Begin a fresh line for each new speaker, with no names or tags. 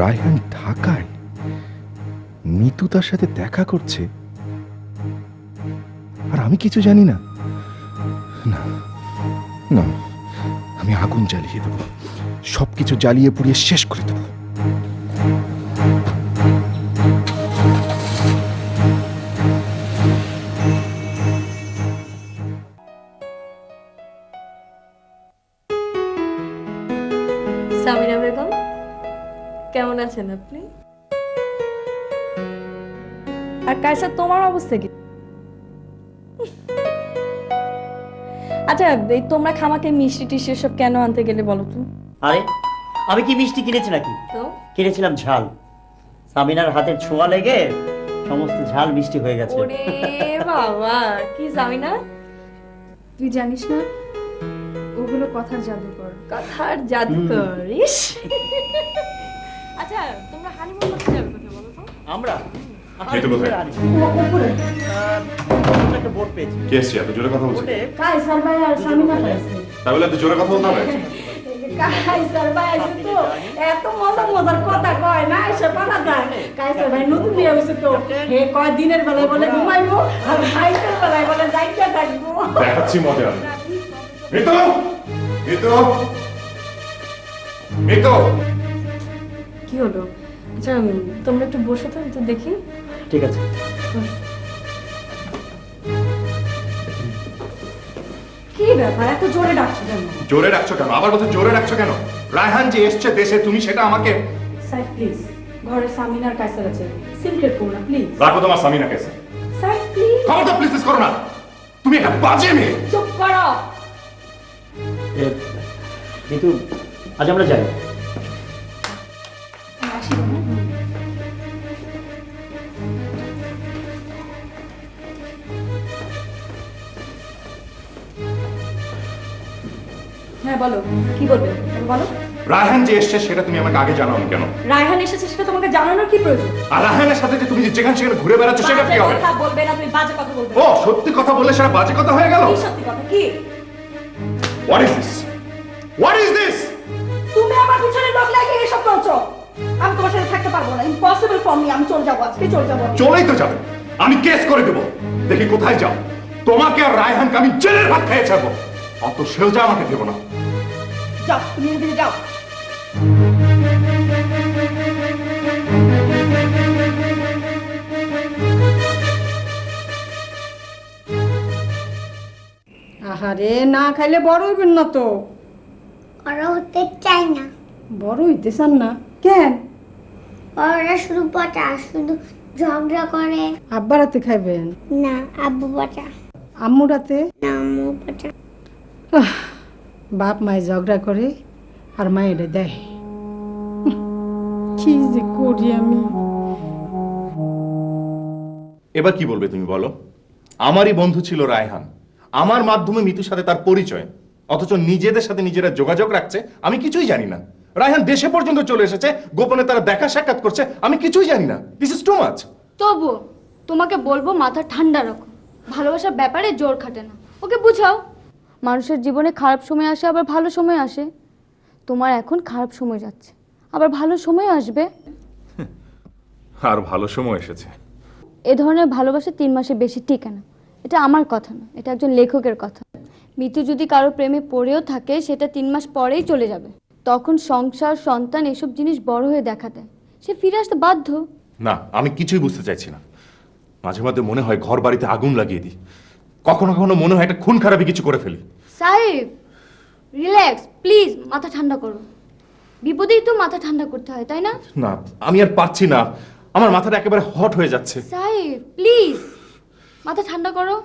রায়হান ঢাকায়? মিতু তার সাথে দেখা করছে। আর আমি কিছু জানি না। না না, আমি আগুন জ্বালিয়ে দেবো। সবকিছু জ্বালিয়ে পুড়িয়ে শেষ করে দেবো।
সামিনা কেমন আছেন আপনি? আর কায়সার তোমার অবস্থা কি? আচ্ছা এই তোমরা খামাকে মিষ্টি টিষ্টি সব কেন আনতে গেলে বলো তো?
আরে আমি কি মিষ্টি কিনেছি নাকি?
তো?
কিনেছিলাম ঝাল। সামিনার হাতের ছোঁয়া লেগে সমস্ত ঝাল মিষ্টি হয়ে গেছে।
ওরে বাবা কি সামিনা?
তুই জানিস না ওগুলো কথার জাদুকর।
কথার জাদুকর ইস। আচ্ছা তোমরা হানিমুন করতে যাবে কোথায় বলো তো?
আমরা?
এই কোথায়?
আহ, একটা বোর্ড পেয়েছি।
কে এসছে? এত জোরে কথা বলছে?
কাইসার ভাই আর সামিনা পাইছে?
তাহলে এত জোরে কথা বলতে হবে?
কাইসার ভাই আছে তো? এত মজার মজার কথা কয় না এসে যায়। কাইসার ভাই নতুন বিয়ে হয়েছে তো? হে কয় দিনের বেলায় বলে ঘুমাইবো আর রাইতের বেলায় বলে যাইতে থাকব।
দেখাচ্ছি মজা। মিতু! মিতু! মিতু!
কি হলো? আচ্ছা তোমরা একটু বসে তো তো দেখি।
ঠিক আছে।
কি ব্যাপার এত জোরে ডাকছো কেন?
জোরে রাখছো কেন? আবার বলছো জোরে রাখছো কেন? রায়হান যে এসছে দেশে তুমি সেটা আমাকে
সাইড প্লিজ ঘরে সামিনার কাইসার আছে। সিক্রেট করো না প্লিজ
রাখো তোমার সামিনা কেসে
সাইড প্লিজ
খবরটা প্লিজ করো না। তুমি একটা বাজে মেয়ে।
চুপ করো।
কিন্তু আজ আমরা যাই।
আসি না হ্যাঁ বলো কি বলবে? বলো।
রায়হান যে এসছে সেটা তুমি আমাকে আগে জানাও কেন?
রায়হান এসেছে সেটা তোমাকে জানানোর কি প্রয়োজন?
আর রায়হানের সাথে যে তুমি যে যেখানে সেখানে ঘুরে বেড়াচ্ছ সেটা কি হবে?
কথা বলবে না তুমি বাজে কথা বলবে।
ও সত্যি কথা বললে সেটা বাজে কথা হয়ে গেল?
কি সত্যি কথা কি?
What is this what is this
তুমি আমার পিছনে লোক লাগিয়ে এসব করছ। আমি তোমার সাথে থাকতে পারব না। ইম্পসিবল ফর মি আমি চলে যাব আজকে চলে যাব
চলেই তো যাবে। আমি কেস করে দেবো। দেখি কোথায় যাও। তোমাকে আর রায়হানকে আমি জেলের ভাত খেয়ে ছাড়বো। অত সেলজা আমাকে দেবো না।
যাও তুমি এদিকে যাও। আহারে না খাইলে বড় হইবেন না তো।
ওরা হতে চায় না।
বড় হইতে চান না। কেন?
ওরা শুধু পচা শুধু ঝগড়া করে।
আব্বার হাতে খাইবেন?
না আব্বু পচা।
আম্মুর হাতে
না আম্মু পচা।
বাপ মায়ে ঝগড়া করে আর মায়েরে দেয়। কি যে করি আমি?
এবার কি বলবে তুমি বলো? আমারই বন্ধু ছিল রায়হান। আমার মাধ্যমে মিতুর সাথে তার পরিচয়। অথচ নিজেদের সাথে নিজেরা যোগাযোগ রাখছে আমি কিছুই জানি না। রায়হান দেশে পর্যন্ত চলে এসেছে গোপনে তারা দেখা সাক্ষাৎ করছে আমি কিছুই জানি না। দিস ইজ টু মাচ
তবু তোমাকে বলব মাথা ঠান্ডা রাখো। ভালোবাসার ব্যাপারে জোর খাটে না। ওকে বুঝাও। মানুষের জীবনে খারাপ সময় আসে আবার ভালো সময় আসে। তোমার এখন খারাপ সময় যাচ্ছে আবার ভালো সময় আসবে।
আর ভালো সময় এসেছে।
এ ধরনের ভালোবাসা তিন মাসে বেশি টিকে না। এটা আমার কথা না এটা একজন লেখকের কথা। মৃত্যু যদি কারও প্রেমে পড়েও থাকে সেটা তিন মাস পরেই চলে যাবে। তখন সংসার সন্তান এসব জিনিস বড় হয়ে দেখা দেয়। সে ফিরে আসতে বাধ্য?
না আমি কিছুই বুঝতে চাইছি না। মাঝে মাঝে মনে হয় ঘর বাড়িতে আগুন লাগিয়ে দিই। কখনো কখনো মনে হয় একটা খুন খারাপি কিছু করে ফেলি।
সাহেব রিল্যাক্স প্লিজ মাথা ঠান্ডা করো। বিপদেই তো মাথা ঠান্ডা করতে হয় তাই না?
না আমি আর পারছি না। আমার মাথাটা একেবারে হট হয়ে যাচ্ছে।
সাহেব প্লিজ মাথা ঠান্ডা করো।